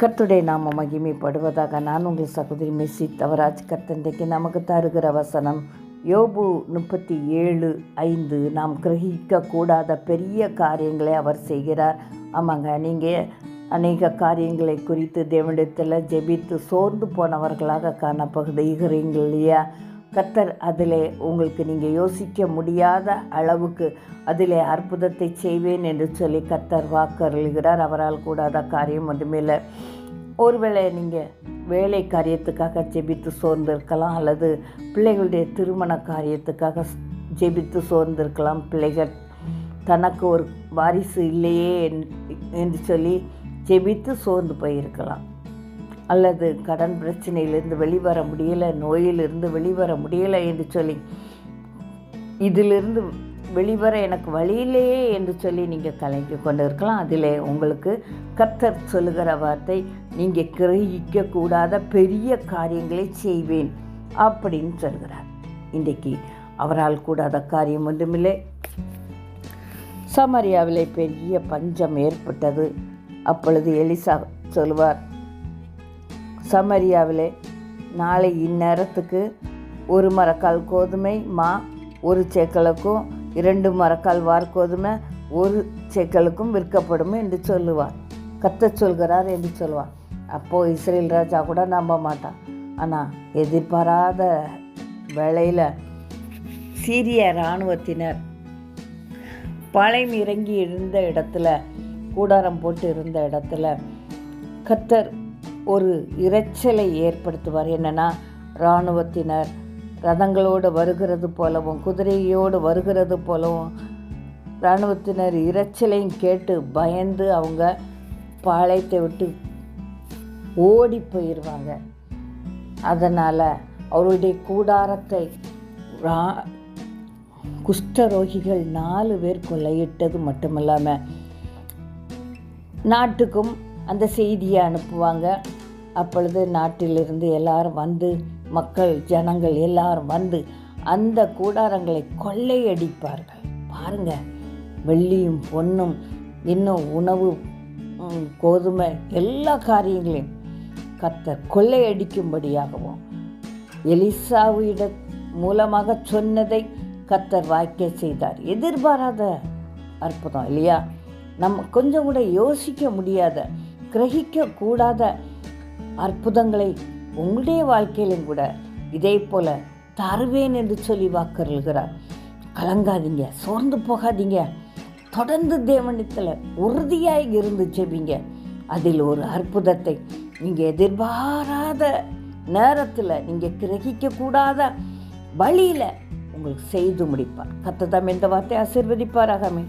கர்த்துடைய நாம மகிமைப்படுவதாக நான் உங்கள் சகோதரி மெஸ்ஸி தவராஜ் கர்த்தன்றைக்கு நமக்கு தருகிற வசனம். யோபு முப்பத்தி ஏழு ஐந்து நாம் கிரகிக்க கூடாத பெரிய காரியங்களை அவர் செய்கிறார். ஆமாங்க நீங்கள் அநேக காரியங்களை குறித்து தேவனிடத்தில் ஜெபித்து சோர்ந்து போனவர்களாக காணப்படுகிறீர்கள் இல்லையா? கத்தர் அதிலே உங்களுக்கு நீங்கள் யோசிக்க முடியாத அளவுக்கு அதிலே அற்புதத்தை செய்வேன் என்று சொல்லி கத்தர் வாக்கருள்கிறார். அவரால் கூடாத காரியம் ஒன்றுமில்லை. ஒருவேளை நீங்கள் வேலை காரியத்துக்காக ஜெபித்து சோர்ந்திருக்கலாம் அல்லது பிள்ளைகளுடைய திருமண காரியத்துக்காக ஜெபித்து சோர்ந்திருக்கலாம். பிள்ளைகள் தனக்கு ஒரு வாரிசு இல்லையே என்று சொல்லி ஜெபித்து சோர்ந்து போயிருக்கலாம். அல்லது கடன் பிரச்சனையிலிருந்து வெளிவர முடியலை நோயிலிருந்து வெளிவர முடியலை என்று சொல்லி இதிலிருந்து வெளிவர எனக்கு வழியிலேயே என்று சொல்லி நீங்கள் கலங்கி கொண்டு இருக்கலாம் அதில் உங்களுக்கு கர்த்தர் சொல்லுகிற வார்த்தை நீங்கள் கிரகிக்கக்கூடாத பெரிய காரியங்களை செய்வேன் அப்படின்னு சொல்கிறார். இன்றைக்கு அவரால் கூடாத காரியம் ஒன்றுமில்லை. சமரியாவிலே பெரிய பஞ்சம் ஏற்பட்டது. அப்பொழுது எலிசா சொல்வார் சமரியாவிலே நாளை இந்நேரத்துக்கு ஒரு மரக்கால் கோதுமை மா ஒரு சேக்கலுக்கும் இரண்டு மரக்கால் வார்கோதுமை ஒரு சேக்கலுக்கும் விற்கப்படும் என்று சொல்லுவார். கத்த சொல்கிறார் என்று சொல்லுவார். அப்போது இஸ்ரேல் ராஜா கூட நம்ப மாட்டான். ஆனால் எதிர்பாராத வேளையில் சீரிய இராணுவத்தினர் பாளையம் இறங்கி இருந்த இடத்துல கூடாரம் போட்டு இருந்த இடத்துல கத்தர் ஒரு இரைச்சலை ஏற்படுத்துவார். என்னென்னா இராணுவத்தினர் ரதங்களோடு வருகிறது போலவும் குதிரையோடு வருகிறது போலவும் இராணுவத்தினர் இரைச்சலையும் கேட்டு பயந்து அவங்க பாளையத்தை விட்டு ஓடி போயிடுவாங்க அதனால் அவருடைய கூடாரத்தை ரா குஷ்டரோகிகள் நாலு பேர் கொள்ளையிட்டது மட்டுமில்லாமல் நாட்டுக்கும் அந்த செய்தியை அனுப்புவாங்க. அப்பொழுது நாட்டிலிருந்து எல்லாரும் வந்து மக்கள் ஜனங்கள் எல்லாரும் வந்து அந்த கூடாரங்களை கொள்ளையடிப்பார்கள். பாருங்க வெள்ளியும் பொன்னும் இன்னும் உணவு கோதுமை எல்லா காரியங்களையும் கத்தர் கொள்ளையடிக்கும்படியாகவும் எலிசாவிட மூலமாக சொன்னதை கத்தர் வாய்க்க செய்தார். எதிர்பாராத அற்புதம் இல்லையா? நம்ம கொஞ்சம் கூட யோசிக்க முடியாத கிரகிக்க கூடாத அற்புதங்களை உங்களுடைய வாழ்க்கையிலும் கூட இதே போல தருவேன் என்று சொல்லி வாக்கருள்கிறார் கலங்காதீங்க சோர்ந்து போகாதீங்க. தொடர்ந்து தேவனத்தில் உறுதியாக இருந்து செவிங்க அதில் ஒரு அற்புதத்தை நீங்கள் எதிர்பாராத நேரத்தில் நீங்கள் கிரகிக்க கூடாத வழியில் உங்களுக்கு செய்து முடிப்பார். கத்ததாம் இந்த வார்த்தை ஆசிர்வதிப்பாராகமே